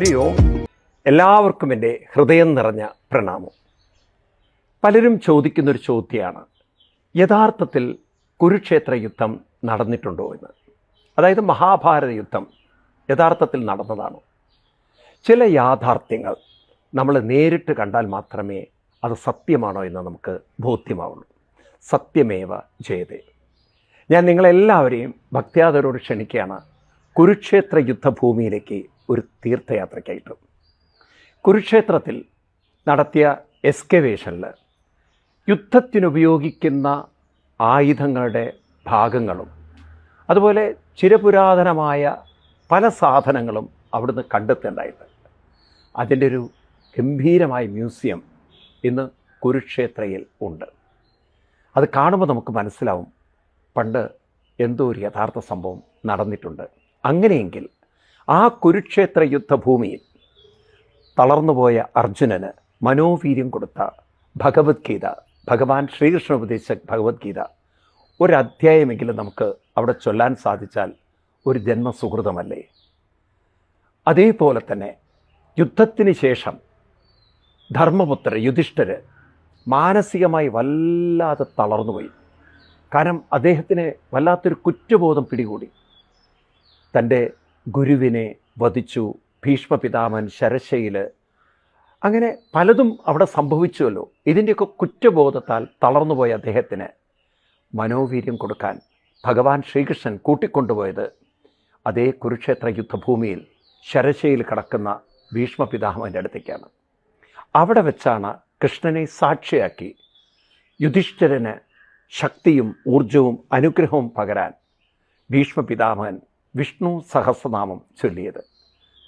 ഹരി എല്ലാവർക്കും എന്റെ ഹൃദയം നിറഞ്ഞ പ്രണാമം. പലരും ചോദിക്കുന്നൊരു ചോദ്യമാണ് യഥാർത്ഥത്തിൽ കുരുക്ഷേത്ര യുദ്ധം നടന്നിട്ടുണ്ടോ എന്ന്? അതായത് മഹാഭാരത യുദ്ധം യഥാർത്ഥത്തിൽ നടന്നതാണോ? ചില യാഥാർത്ഥ്യങ്ങൾ നമ്മൾ നേരിട്ട് കണ്ടാൽ മാത്രമേ അത് സത്യമാണോ എന്ന് നമുക്ക് ബോധ്യമാവുള്ളൂ. സത്യമേവ ജയതേ. ഞാൻ നിങ്ങളെല്ലാവരെയും ഭക്തിയാദരോട് ക്ഷണിക്കുകയാണ് കുരുക്ഷേത്ര യുദ്ധഭൂമിയിലേക്ക് ഒരു തീർത്ഥയാത്രയ്ക്കായിട്ട്. കുരുക്ഷേത്രത്തിൽ നടത്തിയ എസ്കവേഷനിൽ യുദ്ധത്തിനുപയോഗിക്കുന്ന ആയുധങ്ങളുടെ ഭാഗങ്ങളും അതുപോലെ ചിരപുരാതനമായ പല സാധനങ്ങളും അവിടുന്ന് കണ്ടെത്തേണ്ടായിട്ട് അതിന്റെ ഒരു ഗംഭീരമായ മ്യൂസിയം ഇന്ന് കുരുക്ഷേത്രയിൽ ഉണ്ട്. അത് കാണുമ്പോൾ നമുക്ക് മനസ്സിലാവും പണ്ട് എന്തോ ഒരു യഥാർത്ഥ സംഭവം നടന്നിട്ടുണ്ട്. അങ്ങനെയെങ്കിൽ ആ കുരുക്ഷേത്ര യുദ്ധഭൂമിയിൽ തളർന്നുപോയ അർജുനന് മനോവീര്യം കൊടുത്ത ഭഗവത്ഗീത ഭഗവാൻ ശ്രീകൃഷ്ണ ഉപദേശിച്ച ഭഗവത്ഗീത ഒരധ്യായമെങ്കിലും നമുക്ക് അവിടെ ചൊല്ലാൻ സാധിച്ചാൽ ഒരു ജന്മസുഹൃതമല്ലേ? അതേപോലെ തന്നെ യുദ്ധത്തിന് ശേഷം ധർമ്മപുത്ര യുധിഷ്ഠര് മാനസികമായി വല്ലാതെ തളർന്നുപോയി. കാരണം അദ്ദേഹത്തിന് വല്ലാത്തൊരു കുറ്റബോധം പിടികൂടി. തന്റെ ഗുരുവിനെ വധിച്ചു ഭീഷ്മ പിതാമൻ ശരശയിൽ അങ്ങനെ പലതും അവിടെ സംഭവിച്ചുവല്ലോ. ഇതിന്റെയൊക്കെ കുറ്റബോധത്താൽ തളർന്നുപോയ അദ്ദേഹത്തിന് മനോവീര്യം കൊടുക്കാൻ ഭഗവാൻ ശ്രീകൃഷ്ണൻ കൂട്ടിക്കൊണ്ടുപോയത് അതേ കുരുക്ഷേത്ര യുദ്ധഭൂമിയിൽ ശരശയിൽ കടക്കുന്ന ഭീഷ്മ പിതാമന്റെ അടുത്തേക്കാണ്. അവിടെ വെച്ചാണ് കൃഷ്ണനെ സാക്ഷിയാക്കി യുധിഷ്ഠിരന് ശക്തിയും ഊർജവും അനുഗ്രഹവും പകരാൻ ഭീഷ്മ പിതാമഹൻ വിഷ്ണു സഹസ്രനാമം ചൊല്ലിയത്.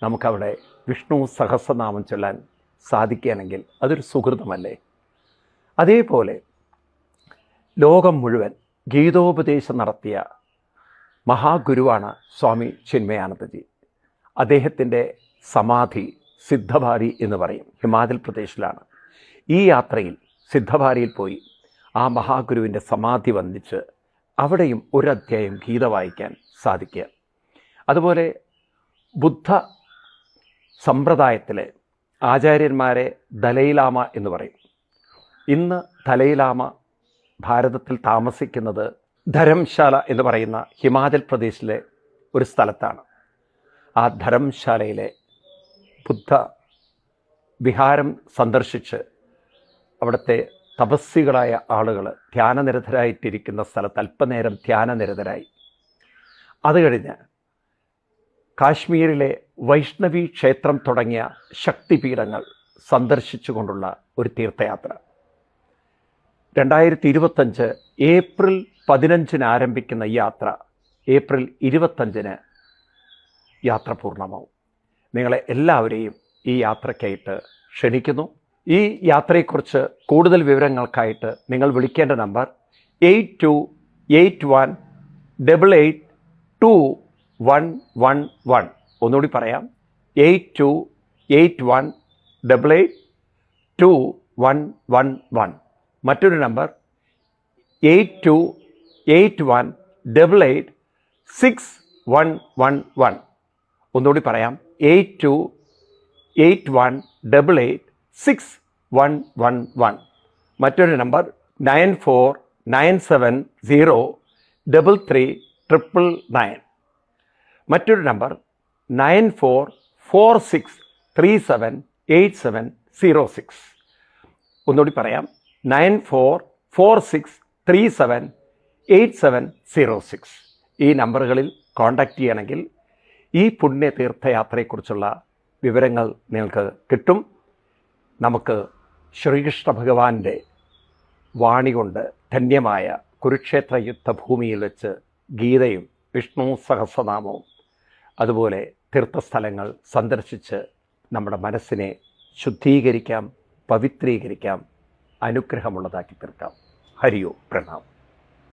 നമുക്കവിടെ വിഷ്ണു സഹസ്രനാമം ചൊല്ലാൻ സാധിക്കുകയാണെങ്കിൽ അതൊരു സുഹൃതമല്ലേ? അതേപോലെ ലോകം മുഴുവൻ ഗീതോപദേശം നടത്തിയ മഹാഗുരുവാണ് സ്വാമി ചിന്മയാനന്ദജി. അദ്ദേഹത്തിന്റെ സമാധി സിദ്ധഭാരി എന്ന് പറയും. ഹിമാചൽ പ്രദേശിലാണ്. ഈ യാത്രയിൽ സിദ്ധഭാരിയിൽ പോയി ആ മഹാഗുരുവിന്റെ സമാധി വന്ദിച്ച് അവിടെയും ഒരു ഗീത വായിക്കാൻ സാധിക്കുക. അതുപോലെ ബുദ്ധ സമ്പ്രദായത്തിലെ ആചാര്യന്മാരെ ദലൈലാമ എന്ന് പറയും. ഇന്ന് ദലൈലാമ ഭാരതത്തിൽ താമസിക്കുന്നത് ധരംശാല എന്ന് പറയുന്ന ഹിമാചൽ പ്രദേശിലെ ഒരു സ്ഥലത്താണ്. ആ ധരംശാലയിലെ ബുദ്ധ വിഹാരം സന്ദർശിച്ച് അവിടുത്തെ തപസ്സികളായ ആളുകൾ ധ്യാനനിരതരായിട്ടിരിക്കുന്ന സ്ഥലത്ത് അല്പനേരം ധ്യാനനിരതരായി. അത് കഴിഞ്ഞ് കാശ്മീരിലെ വൈഷ്ണവി ക്ഷേത്രം തുടങ്ങിയ ശക്തിപീഠങ്ങൾ സന്ദർശിച്ചുകൊണ്ടുള്ള ഒരു തീർത്ഥയാത്ര. രണ്ടായിരത്തി ഇരുപത്തഞ്ച് ഏപ്രിൽ പതിനഞ്ചിന് ആരംഭിക്കുന്ന ഈ യാത്ര ഏപ്രിൽ ഇരുപത്തഞ്ചിന് യാത്ര പൂർണമാവും. നിങ്ങളെ എല്ലാവരെയും ഈ യാത്രയ്ക്കായിട്ട് ക്ഷണിക്കുന്നു. ഈ യാത്രയെക്കുറിച്ച് കൂടുതൽ വിവരങ്ങൾക്കായിട്ട് നിങ്ങൾ വിളിക്കേണ്ട number eight two eight one double eight two one one one. ഒന്നുകൂടി പറയാം. Eight two eight one double eight two one one one. മറ്റൊരു number. Eight two eight one double eight six one one one. ഒന്നുകൂടി പറയാം. Eight two eight one double eight six one one one. മറ്റൊരു number. Nine four nine seven zero double three triple nine. മറ്റൊരു number nine four four six three seven eight seven zero six ഒന്നുകൂടി പറയാം. Nine four four six three seven eight seven zero six ഈ നമ്പറുകളിൽ contact ചെയ്യണമെങ്കിൽ ഈ പുണ്യ തീർത്ഥയാത്രയെക്കുറിച്ചുള്ള വിവരങ്ങൾ നിങ്ങൾക്ക് കിട്ടും. നമുക്ക് ശ്രീകൃഷ്ണ ഭഗവാന്റെ വാണി കൊണ്ട് ധന്യമായ കുരുക്ഷേത്ര യുദ്ധഭൂമിയിൽ വെച്ച് ഗീതയും വിഷ്ണു സഹസ്രനാമവും അതുപോലെ തീർത്ഥസ്ഥലങ്ങൾ സന്ദർശിച്ച് നമ്മുടെ മനസ്സിനെ ശുദ്ധീകരിക്കാം പവിത്രീകരിക്കാം അനുഗ്രഹമുള്ളതാക്കി തീർക്കാം. ഹരിയോ പ്രണാം